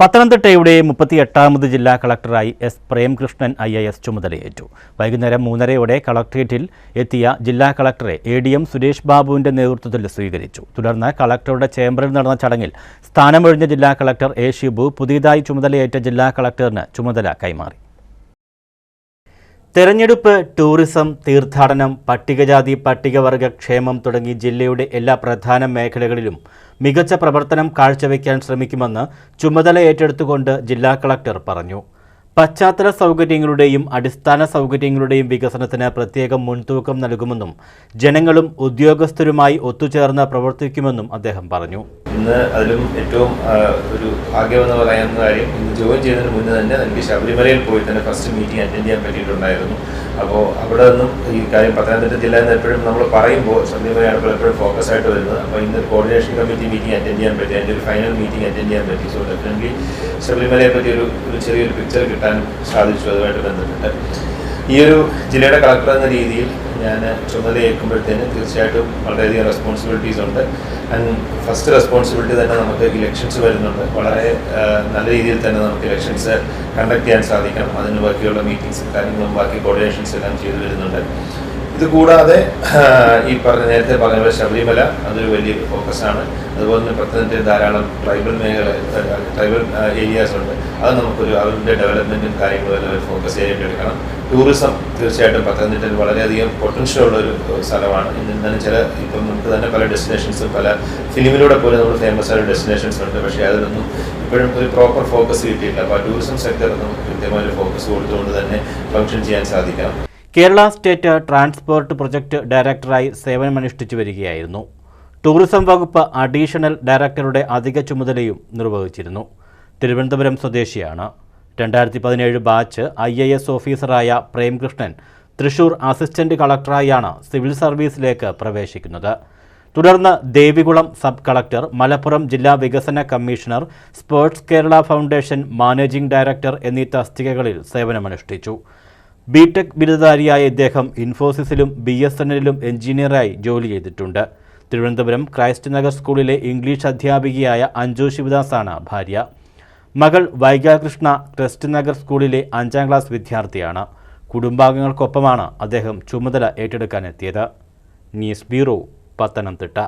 പത്തനംതിട്ടയുടെ മുപ്പത്തി എട്ടാമത് ജില്ലാ കളക്ടറായി S Premkrishnan I A S ചുമതലയേറ്റു. വൈകുന്നേരം മൂന്നരയോടെ കളക്ട്രേറ്റിൽ എത്തിയ ജില്ലാ കളക്ടറെ എ ഡി എം സുരേഷ് ബാബുവിന്റെ നേതൃത്വത്തിൽ സ്വീകരിച്ചു. തുടർന്ന് കളക്ടറുടെ ചേംബറിൽ നടന്ന ചടങ്ങിൽ സ്ഥാനമൊഴിഞ്ഞ ജില്ലാ കളക്ടർ എ ഷിബു പുതിയതായി ചുമതലയേറ്റ ജില്ലാ കളക്ടറിന് ചുമതല കൈമാറി. തെരഞ്ഞെടുപ്പ് ടൂറിസം തീർത്ഥാടനം പട്ടികജാതി പട്ടികവർഗ ക്ഷേമം തുടങ്ങി ജില്ലയുടെ എല്ലാ പ്രധാന മേഖലകളിലും മികച്ച പ്രവർത്തനം കാഴ്ചവെക്കാൻ ശ്രമിക്കുമെന്ന് ചുമതല ഏറ്റെടുത്തുകൊണ്ട് ജില്ലാ കളക്ടർ പറഞ്ഞു. പശ്ചാത്തല സൗകര്യങ്ങളുടെയും അടിസ്ഥാന സൗകര്യങ്ങളുടെയും വികസനത്തിന് പ്രത്യേകം മുൻതൂക്കം നൽകുമെന്നും ജനങ്ങളും ഉദ്യോഗസ്ഥരുമായി ഒത്തുചേർന്ന് പ്രവർത്തിക്കുമെന്നും അദ്ദേഹം പറഞ്ഞു. ഇന്ന് അതിലും ഏറ്റവും ഒരു ഭാഗ്യമെന്ന് പറയുന്ന കാര്യം ഇന്ന് ജോയിൻ ചെയ്യുന്നതിന് മുന്നേ തന്നെ എനിക്ക് ശബരിമലയിൽ പോയി തന്നെ ഫസ്റ്റ് മീറ്റിംഗ് അറ്റൻഡ് ചെയ്യാൻ പറ്റിയിട്ടുണ്ടായിരുന്നു. അപ്പോൾ അവിടെ നിന്നും ഈ കാര്യം പത്തനംതിട്ട ജില്ലയിൽ നിന്ന് എപ്പോഴും നമ്മൾ പറയുമ്പോൾ ശബരിമലയാണ് എപ്പോഴും ഫോക്കസ് ആയിട്ട് വരുന്നത്. അപ്പോൾ ഇന്ന് കോർഡിനേഷൻ കമ്മിറ്റി മീറ്റിംഗ് അറ്റൻഡ് ചെയ്യാൻ പറ്റി അതിന്റെ ഒരു ഫൈനൽ മീറ്റിംഗ് അറ്റൻഡ് ചെയ്യാൻ പറ്റി. സോ ഡെഫിനറ്റ്ലി ശബരിമലയെ പറ്റി ഒരു ഒരു ചെറിയൊരു പിക്ചർ കിട്ടാൻ സാധിച്ചു. അതുമായിട്ട് ബന്ധപ്പെട്ട്. ഈ ഒരു ജില്ലയുടെ കളക്ടർ എന്ന രീതിയിൽ ഞാൻ ചുമതല ഏൽക്കുമ്പോഴത്തേന് തീർച്ചയായിട്ടും വളരെയധികം റെസ്പോൺസിബിലിറ്റീസ് ഉണ്ട്. ആൻഡ് ഫസ്റ്റ് റെസ്പോൺസിബിലിറ്റി തന്നെ നമുക്ക് ഇലക്ഷൻസ് വരുന്നുണ്ട്. വളരെ നല്ല രീതിയിൽ തന്നെ നമുക്ക് ഇലക്ഷൻസ് കണ്ടക്ട് ചെയ്യാൻ സാധിക്കണം. അതിന് ബാക്കിയുള്ള മീറ്റിംഗ്സും കാര്യങ്ങളും ബാക്കി കോർഡിനേഷൻസ് എല്ലാം ചെയ്തു വരുന്നുണ്ട്. ഇത് കൂടാതെ ഈ പറഞ്ഞ നേരത്തെ പറഞ്ഞ പോലെ ശബരിമല അതൊരു വലിയ ഫോക്കസാണ് അതുപോലെ തന്നെ പത്തനംതിട്ടയിൽ ധാരാളം ട്രൈബൽ മേഖല ട്രൈബൽ ഏരിയാസ് ഉണ്ട്. അത് നമുക്കൊരു അവരുടെ ഡെവലപ്മെന്റും കാര്യങ്ങളും ഒരു ഫോക്കസ് ചെയ്യേണ്ടി എടുക്കണം ടൂറിസം തീർച്ചയായിട്ടും പത്തനംതിട്ടയിൽ വളരെയധികം പൊട്ടൻഷ്യൽ ഉള്ള ഒരു സ്ഥലമാണ്. ഇന്ന് തന്നെ ചില ഇപ്പം നമുക്ക് തന്നെ പല ഡെസ്റ്റിനേഷൻസും പല ഫിലിമിലൂടെ പോലും നമ്മൾ ഫേമസ് ആയ ഡെസ്റ്റിനേഷൻസ് ഉണ്ട്. പക്ഷേ അതിലൊന്നും ഇപ്പോഴും ഒരു പ്രോപ്പർ ഫോക്കസ് കിട്ടിയിട്ടില്ല. അപ്പോൾ ആ ടൂറിസം സെക്ടർ നമുക്ക് കൃത്യമായൊരു ഫോക്കസ് കൊടുത്തുകൊണ്ട് തന്നെ ഫങ്ഷൻ ചെയ്യാൻ സാധിക്കണം കേരള സ്റ്റേറ്റ് ട്രാൻസ്പോർട്ട് പ്രൊജക്ട് ഡയറക്ടറായി സേവനമനുഷ്ഠിച്ചു വരികയായിരുന്നു. ടൂറിസം വകുപ്പ് അഡീഷണൽ ഡയറക്ടറുടെ അധിക ചുമതലയും നിർവഹിച്ചിരുന്നു. തിരുവനന്തപുരം സ്വദേശിയാണ്. രണ്ടായിരത്തി പതിനേഴ് ബാച്ച് ഐ എ എസ് ഓഫീസറായ പ്രേംകൃഷ്ണൻ തൃശൂർ അസിസ്റ്റന്റ് കളക്ടറായാണ് സിവിൽ സർവീസിലേക്ക് പ്രവേശിക്കുന്നത്. തുടർന്ന് ദേവികുളം സബ് കളക്ടർ മലപ്പുറം ജില്ലാ വികസന commissioner sports Kerala foundation managing director എന്നീ തസ്തികകളിൽ സേവനമനുഷ്ഠിച്ചു. ബിടെക് ബിരുദധാരിയായ ഇദ്ദേഹം ഇൻഫോസിസിലും ബി എസ് എല്ലിലും എഞ്ചിനീയറായി ജോലി ചെയ്തിട്ടുണ്ട്. തിരുവനന്തപുരം ക്രൈസ്റ്റ് നഗർ സ്കൂളിലെ ഇംഗ്ലീഷ് അധ്യാപികയായ അഞ്ജു ശിവദാസാണ് ഭാര്യ. മകൾ വൈകാകൃഷ്ണ ക്രൈസ്റ്റ് നഗർ സ്കൂളിലെ അഞ്ചാം ക്ലാസ് വിദ്യാർത്ഥിയാണ്. കുടുംബാംഗങ്ങൾക്കൊപ്പമാണ് അദ്ദേഹം ചുമതല ഏറ്റെടുക്കാനെത്തിയത്. News bureau Pathanamthitta.